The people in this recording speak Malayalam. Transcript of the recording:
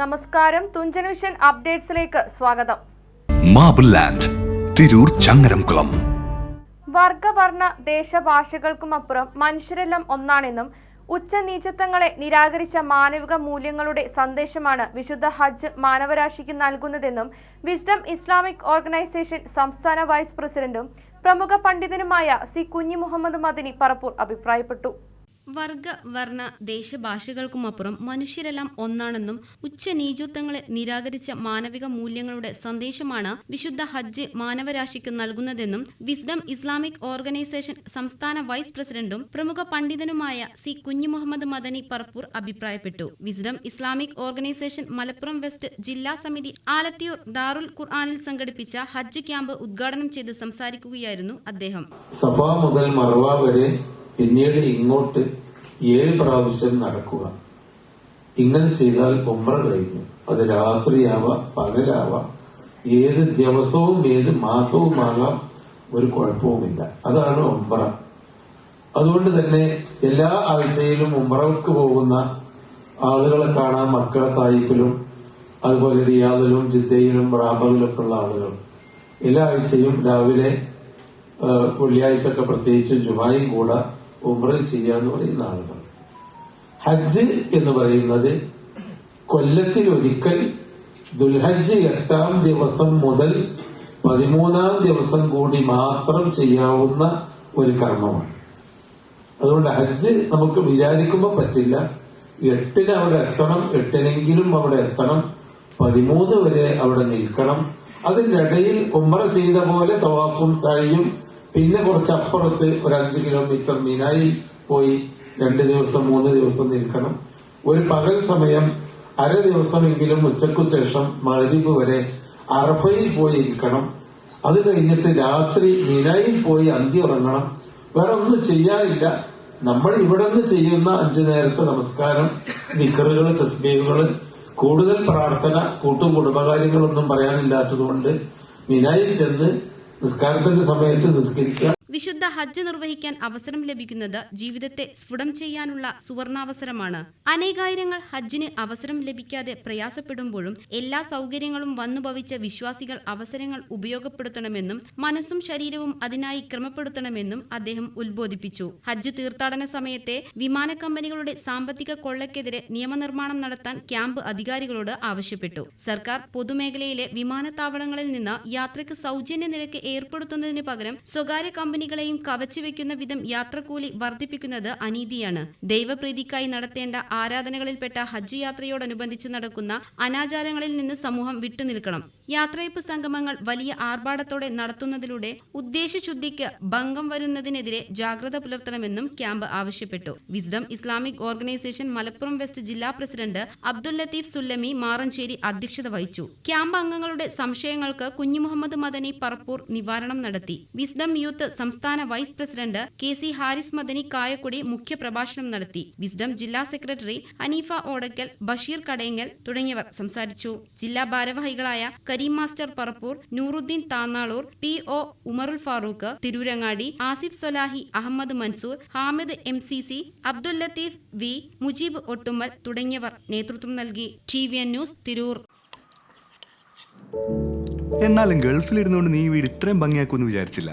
നമസ്കാരം. തുഞ്ചൻ വിഷൻ അപ്ഡേറ്റ്സിലേക്ക് സ്വാഗതം. Marble land Tirur Changaramkulam. വർഗവർണ ദേശഭാഷകൾക്കുമപ്പുറം മനുഷ്യരെല്ലാം ഒന്നാണെന്നും ഉച്ചനീചത്വങ്ങളെ നിരാകരിച്ച മാനവിക മൂല്യങ്ങളുടെ സന്ദേശമാണ് വിശുദ്ധ ഹജ്ജ് മാനവരാശിക്ക് നൽകുന്നതെന്നും വിസ്ഡം ഇസ്ലാമിക് ഓർഗനൈസേഷൻ സംസ്ഥാന വൈസ് പ്രസിഡന്റും പ്രമുഖ പണ്ഡിതനുമായ സി കുഞ്ഞി മുഹമ്മദ് മദിനി പറപ്പൂർ അഭിപ്രായപ്പെട്ടു. വർഗ വർണ ദേശഭാഷകൾക്കുമപ്പുറം മനുഷ്യരെല്ലാം ഒന്നാണെന്നും ഉച്ചനീചത്വങ്ങളെ നിരാകരിച്ച മാനവിക മൂല്യങ്ങളുടെ സന്ദേശമാണ് വിശുദ്ധ ഹജ്ജ് മാനവരാശിക്ക് നൽകുന്നതെന്നും വിസ്ഡം ഇസ്ലാമിക് ഓർഗനൈസേഷൻ സംസ്ഥാന വൈസ് പ്രസിഡന്റും പ്രമുഖ പണ്ഡിതനുമായ സി കുഞ്ഞു മുഹമ്മദ് മദനി പറപ്പൂർ അഭിപ്രായപ്പെട്ടു. Wisdom Islamic organisation Malappuram west ജില്ലാ സമിതി ആലത്തിയൂർ ദാറുൽ ഖുർആാനിൽ സംഘടിപ്പിച്ച ഹജ്ജ് ക്യാമ്പ് ഉദ്ഘാടനം ചെയ്ത് സംസാരിക്കുകയായിരുന്നു അദ്ദേഹം. സഫ മുതൽ മറവ വരെ പിന്നീട് ഇങ്ങോട്ട് ഏഴ് പ്രാവശ്യം നടക്കുക. ഇങ്ങനെ ചെയ്താൽ ഒമ്പ്ര കഴിഞ്ഞു. അത് രാത്രിയാവാം പകലാവാം. ഏത് ദിവസവും ഏത് മാസവുമാകാം. ഒരു കുഴപ്പവുമില്ല. അതാണ് ഒമ്പ്ര അതുകൊണ്ട് തന്നെ എല്ലാ ആഴ്ചയിലും ഉമ്രക്ക് പോകുന്ന ആളുകളെ കാണാം. മക്ക തായിഫിലും അതുപോലെ റിയാദിലും ജിദ്ദയിലും റാബയിലൊക്കെ ഉള്ള ആളുകൾ. എല്ലാ ആഴ്ചയും രാവിലെ വെള്ളിയാഴ്ച ഒക്കെ പ്രത്യേകിച്ച് ജുമായും കൂടെ. ഉമ്രൽ ചെയ്യാന്ന് പറയുന്ന ആളുകൾ. ഹജ്ജ് എന്ന് പറയുന്നത് കൊല്ലത്തിൽ ഒരിക്കൽ ദുൽഹജ്ജ് എട്ടാം ദിവസം മുതൽ പതിമൂന്നാം ദിവസം കൂടി മാത്രം ചെയ്യാവുന്ന ഒരു കർമ്മമാണ്. അതുകൊണ്ട് ഹജ്ജ് നമുക്ക് വിചാരിക്കുമ്പോൾ പറ്റില്ല. എട്ടിന് അവിടെ എത്തണം എട്ടിനെങ്കിലും അവിടെ എത്തണം പതിമൂന്ന് വരെ അവിടെ നിൽക്കണം. അതിനിടയിൽ ഉമ്ര ചെയ്ത പോലെ തവാഫും സായിയും പിന്നെ കുറച്ച് അപ്പുറത്ത് ഒരു അഞ്ചു കിലോമീറ്റർ മിനായിൽ പോയി രണ്ട് ദിവസം മൂന്ന് ദിവസം നിൽക്കണം. ഒരു പകൽ സമയം അര ദിവസമെങ്കിലും ഉച്ചക്കു ശേഷം മഹരീബ് വരെ അറഫയിൽ പോയി ഇരിക്കണം. അത് കഴിഞ്ഞിട്ട് രാത്രി മിനായിൽ പോയി അന്തി ഉറങ്ങണം. വേറെ ഒന്നും ചെയ്യാനില്ല. നമ്മൾ ഇവിടെ നിന്ന് ചെയ്യുന്ന അഞ്ചു നേരത്തെ നമസ്കാരം നിക്കറുകൾ തസ്ബീഹുകൾ കൂടുതൽ പ്രാർത്ഥന കൂട്ടും കുടുംബകാര്യങ്ങളൊന്നും പറയാനില്ലാത്തതുകൊണ്ട് മിനായിൽ ചെന്ന് നിസ്കാരത്തിന്റെ സമയത്ത് നിസ്കരിക്കുക. വിശുദ്ധ ഹജ്ജ് നിർവഹിക്കാൻ അവസരം ലഭിക്കുന്നത് ജീവിതത്തെ സ്ഫുടം ചെയ്യാനുള്ള സുവർണാവസരമാണ്. അനേകായിരങ്ങൾ ഹജ്ജിന് അവസരം ലഭിക്കാതെ പ്രയാസപ്പെടുമ്പോഴും എല്ലാ സൗകര്യങ്ങളും വന്നുഭവിച്ച വിശ്വാസികൾ അവസരങ്ങൾ ഉപയോഗപ്പെടുത്തണമെന്നും മനസ്സും ശരീരവും അതിനായി ക്രമപ്പെടുത്തണമെന്നും അദ്ദേഹം ഉത്ബോധിപ്പിച്ചു. ഹജ്ജ് തീർത്ഥാടന സമയത്തെ വിമാന കമ്പനികളുടെ സാമ്പത്തിക കൊള്ളക്കെതിരെ നിയമനിർമ്മാണം നടത്താൻ ക്യാമ്പ് അധികാരികളോട് ആവശ്യപ്പെട്ടു. സർക്കാർ പൊതുമേഖലയിലെ വിമാനത്താവളങ്ങളിൽ നിന്ന് യാത്രയ്ക്ക് സൗജന്യ നിരക്ക് ഏർപ്പെടുത്തുന്നതിന് പകരം സ്വകാര്യ കമ്പനികളെയും കവച്ചുവെക്കുന്ന വിധം യാത്രക്കൂലി വർദ്ധിപ്പിക്കുന്നത് അനീതിയാണ്. ദൈവപ്രീതിക്കായി നടത്തേണ്ട ആരാധനകളിൽപ്പെട്ട ഹജ്ജ് യാത്രയോടനുബന്ധിച്ച് നടക്കുന്ന അനാചാരങ്ങളിൽ നിന്ന് സമൂഹം വിട്ടുനിൽക്കണം. യാത്രയപ്പ് സംഗമങ്ങൾ വലിയ ആർഭാടത്തോടെ നടത്തുന്നതിലൂടെ ഉദ്ദേശശുദ്ധിക്ക് ഭംഗം വരുന്നതിനെതിരെ ജാഗ്രത പുലർത്തണമെന്നും ക്യാമ്പ് ആവശ്യപ്പെട്ടു. Wisdom Islamic organisation Malappuram west ജില്ലാ പ്രസിഡന്റ് അബ്ദുൽ ലത്തീഫ് സുല്ലമി മാറഞ്ചേരി അധ്യക്ഷത വഹിച്ചു. ക്യാമ്പ് അംഗങ്ങളുടെ സംശയങ്ങൾക്ക് കുഞ്ഞു മുഹമ്മദ് മദനി പറപ്പൂർ നിവാരണം നടത്തി. വിസ്ഡം യൂത്ത് സംസ്ഥാന vice president K C Haris Madani Kayakkudi മുഖ്യപ്രഭാഷണം നടത്തി. വിസ്ഡം ജില്ലാ സെക്രട്ടറി അനീഫ ഓടക്കൽ ബഷീർ കടയങ്ങൽ തുടങ്ങിയവർ സംസാരിച്ചു. ജില്ലാ ഭാരവാഹികളായ Kareem master Parappur Nooruddeen Thannalur P O Umarul Farooq Tirurangadi Asif Solahi Ahammed Mansoor Hamid M C C Abdul Latheef V Mujeeb Ottummal തുടങ്ങിയവർ നേതൃത്വം നൽകി. T V N news Tirur. എന്നാലും ഗൾഫിലിരുന്നുകൊണ്ട് നീ വീട് ഇത്രയും ഭംഗിയാക്കുമെന്ന് വിചാരിച്ചില്ല.